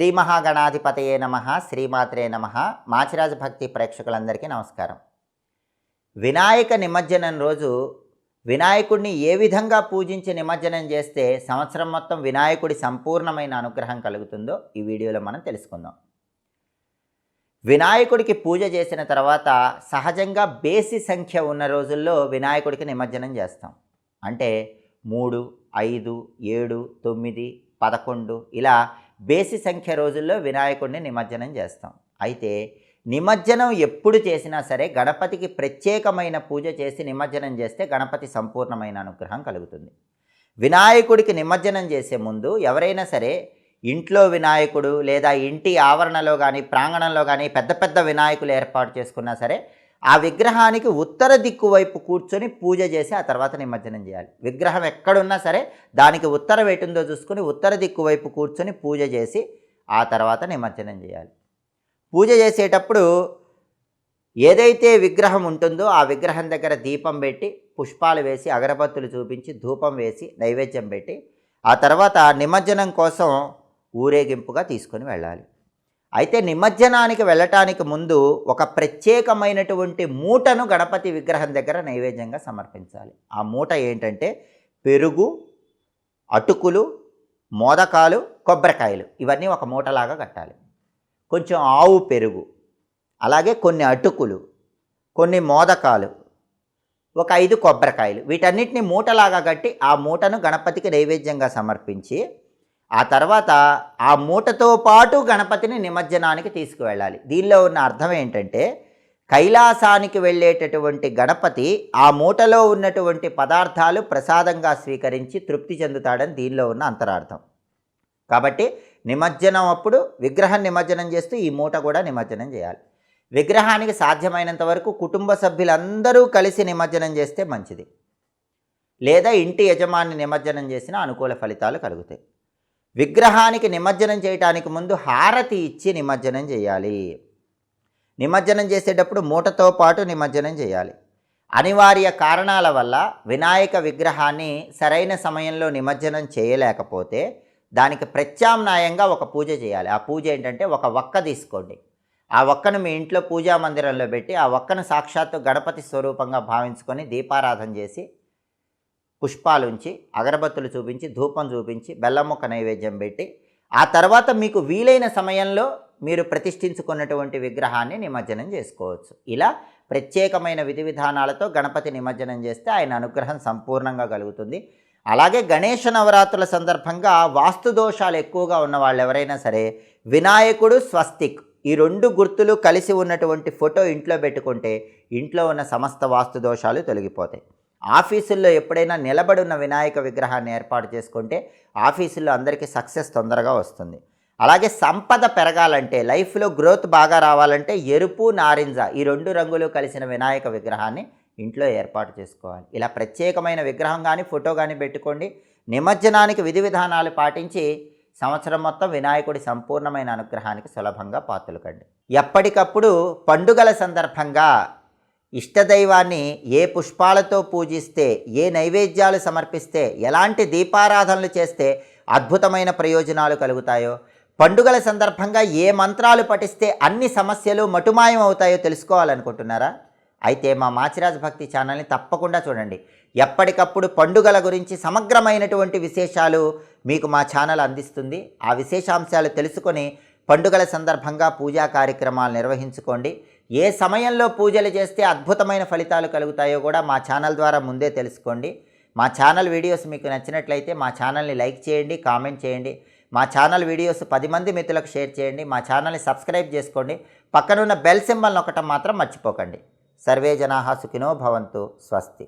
శ్రీ మహాగణాధిపతయే నమ శ్రీమాత్రే నమ. మాచిరాజ భక్తి ప్రేక్షకులందరికీ నమస్కారం. వినాయక నిమజ్జనం రోజు వినాయకుడిని ఏ విధంగా పూజించి నిమజ్జనం చేస్తే సంవత్సరం మొత్తం వినాయకుడి సంపూర్ణమైన అనుగ్రహం కలుగుతుందో ఈ వీడియోలో మనం తెలుసుకుందాం. వినాయకుడికి పూజ చేసిన తర్వాత సహజంగా బేసి సంఖ్య ఉన్న రోజుల్లో వినాయకుడికి నిమజ్జనం చేస్తాం. అంటే మూడు ఐదు ఏడు తొమ్మిది పదకొండు ఇలా బేసి సంఖ్య రోజుల్లో వినాయకుడిని నిమజ్జనం చేస్తాం. అయితే నిమజ్జనం ఎప్పుడు చేసినా సరే గణపతికి ప్రత్యేకమైన పూజ చేసి నిమజ్జనం చేస్తే గణపతి సంపూర్ణమైన అనుగ్రహం కలుగుతుంది. వినాయకుడికి నిమజ్జనం చేసే ముందు ఎవరైనా సరే ఇంట్లో వినాయకుడు లేదా ఇంటి ఆవరణలో కానీ ప్రాంగణంలో కానీ పెద్ద పెద్ద వినాయకులు ఏర్పాటు చేసుకున్నా సరే ఆ విగ్రహానికి ఉత్తర దిక్కు వైపు కూర్చొని పూజ చేసి ఆ తర్వాత నిమజ్జనం చేయాలి. విగ్రహం ఎక్కడున్నా సరే దానికి ఉత్తర వేటుందో చూసుకుని ఉత్తర దిక్కు వైపు కూర్చొని పూజ చేసి ఆ తర్వాత నిమజ్జనం చేయాలి. పూజ చేసేటప్పుడు ఏదైతే విగ్రహం ఉంటుందో ఆ విగ్రహం దగ్గర దీపం పెట్టి పుష్పాలు వేసి అగరబత్తులు చూపించి ధూపం వేసి నైవేద్యం పెట్టి ఆ తర్వాత నిమజ్జనం కోసం ఊరేగింపుగా తీసుకొని వెళ్ళాలి. అయితే నిమజ్జనానికి వెళ్ళటానికి ముందు ఒక ప్రత్యేకమైనటువంటి మూటను గణపతి విగ్రహం దగ్గర నైవేద్యంగా సమర్పించాలి. ఆ మూట ఏంటంటే పెరుగు అటుకులు మోదకాలు కొబ్బరికాయలు. ఇవన్నీ ఒక మూటలాగా కట్టాలి. కొంచెం ఆవు పెరుగు అలాగే కొన్ని అటుకులు కొన్ని మోదకాలు ఒక ఐదు కొబ్బరికాయలు. వీటన్నిటిని మూటలాగా కట్టి ఆ మూటను గణపతికి నైవేద్యంగా సమర్పించి ఆ తర్వాత ఆ మూటతో పాటు గణపతిని నిమజ్జనానికి తీసుకువెళ్ళాలి. దీనిలో ఉన్న అర్థం ఏంటంటే కైలాసానికి వెళ్ళేటటువంటి గణపతి ఆ మూటలో ఉన్నటువంటి పదార్థాలు ప్రసాదంగా స్వీకరించి తృప్తి చెందుతాడని దీనిలో ఉన్న అంతరార్థం. కాబట్టి నిమజ్జనం అప్పుడు విగ్రహం నిమజ్జనం చేస్తూ ఈ మూట కూడా నిమజ్జనం చేయాలి. విగ్రహానికి సాధ్యమైనంత వరకు కుటుంబ సభ్యులందరూ కలిసి నిమజ్జనం చేస్తే మంచిది. లేదా ఇంటి యజమాని నిమజ్జనం చేసిన అనుకూల ఫలితాలు కలుగుతాయి. విగ్రహానికి నిమజ్జనం చేయటానికి ముందు హారతి ఇచ్చి నిమజ్జనం చేయాలి. నిమజ్జనం చేసేటప్పుడు మూటతో పాటు నిమజ్జనం చేయాలి. అనివార్య కారణాల వల్ల వినాయక విగ్రహాన్ని సరైన సమయంలో నిమజ్జనం చేయలేకపోతే దానికి ప్రత్యామ్నాయంగా ఒక పూజ చేయాలి. ఆ పూజ ఏంటంటే ఒక వక్క తీసుకోండి. ఆ ఒక్కను మీ ఇంట్లో పూజా మందిరంలో పెట్టి ఆ ఒక్కను సాక్షాత్తు గణపతి స్వరూపంగా భావించుకొని దీపారాధన చేసి పుష్పాలుంచి అగరబత్తులు చూపించి ధూపం చూపించి బెల్లముక్క నైవేద్యం పెట్టి ఆ తర్వాత మీకు వీలైన సమయంలో మీరు ప్రతిష్ఠించుకున్నటువంటి విగ్రహాన్ని నిమజ్జనం చేసుకోవచ్చు. ఇలా ప్రత్యేకమైన విధి విధానాలతో గణపతి నిమజ్జనం చేస్తే ఆయన అనుగ్రహం సంపూర్ణంగా కలుగుతుంది. అలాగే గణేష నవరాత్రుల సందర్భంగా వాస్తు దోషాలు ఎక్కువగా ఉన్న వాళ్ళు ఎవరైనా సరే వినాయకుడు స్వస్తిక్ ఈ రెండు గుర్తులు కలిసి ఉన్నటువంటి ఫోటో ఇంట్లో పెట్టుకుంటే ఇంట్లో ఉన్న సమస్త వాస్తు దోషాలు తొలగిపోతాయి. ఆఫీసుల్లో ఎప్పుడైనా నిలబడి ఉన్న వినాయక విగ్రహాన్ని ఏర్పాటు చేసుకుంటే ఆఫీసుల్లో అందరికీ సక్సెస్ తొందరగా వస్తుంది. అలాగే సంపద పెరగాలంటే లైఫ్లో గ్రోత్ బాగా రావాలంటే ఎరుపు నారింజ ఈ రెండు రంగులు కలిసిన వినాయక విగ్రహాన్ని ఇంట్లో ఏర్పాటు చేసుకోవాలి. ఇలా ప్రత్యేకమైన విగ్రహం కానీ ఫోటో కానీ పెట్టుకోండి. నిమజ్జనానికి విధి విధానాలు పాటించి సంవత్సరం మొత్తం వినాయకుడి సంపూర్ణమైన అనుగ్రహానికి సులభంగా పాత్రలు కండి. ఎప్పటికప్పుడు పండుగల సందర్భంగా ఇష్టదైవాన్ని ఏ పుష్పాలతో పూజిస్తే ఏ నైవేద్యాలు సమర్పిస్తే ఎలాంటి దీపారాధనలు చేస్తే అద్భుతమైన ప్రయోజనాలు కలుగుతాయో పండుగల సందర్భంగా ఏ మంత్రాలు పఠిస్తే అన్ని సమస్యలు మటుమాయం అవుతాయో తెలుసుకోవాలనుకుంటున్నారా? అయితే మా మాచిరాజ్ భక్తి ఛానల్ని తప్పకుండా చూడండి. ఎప్పటికప్పుడు పండుగల గురించి సమగ్రమైనటువంటి విశేషాలు మీకు మా ఛానల్ అందిస్తుంది. ఆ విశేషాంశాలు తెలుసుకొని పండుగల సందర్భంగా పూజా కార్యక్రమాలు నిర్వహించుకోండి. ఏ సమయంలో పూజలు చేస్తే అద్భుతమైన ఫలితాలు కలుగుతాయో కూడా మా ఛానల్ ద్వారా ముందే తెలుసుకోండి. మా ఛానల్ వీడియోస్ మీకు నచ్చినట్లయితే మా ఛానల్ని లైక్ చేయండి కామెంట్ చేయండి. మా ఛానల్ వీడియోస్ పది మంది మిత్రులకు షేర్ చేయండి. మా ఛానల్ని సబ్స్క్రైబ్ చేసుకోండి. పక్కనున్న బెల్ సింబల్ నొక్కటం మాత్రం మర్చిపోకండి. సర్వే జనాహ సుఖినో భవంతు. స్వస్తి.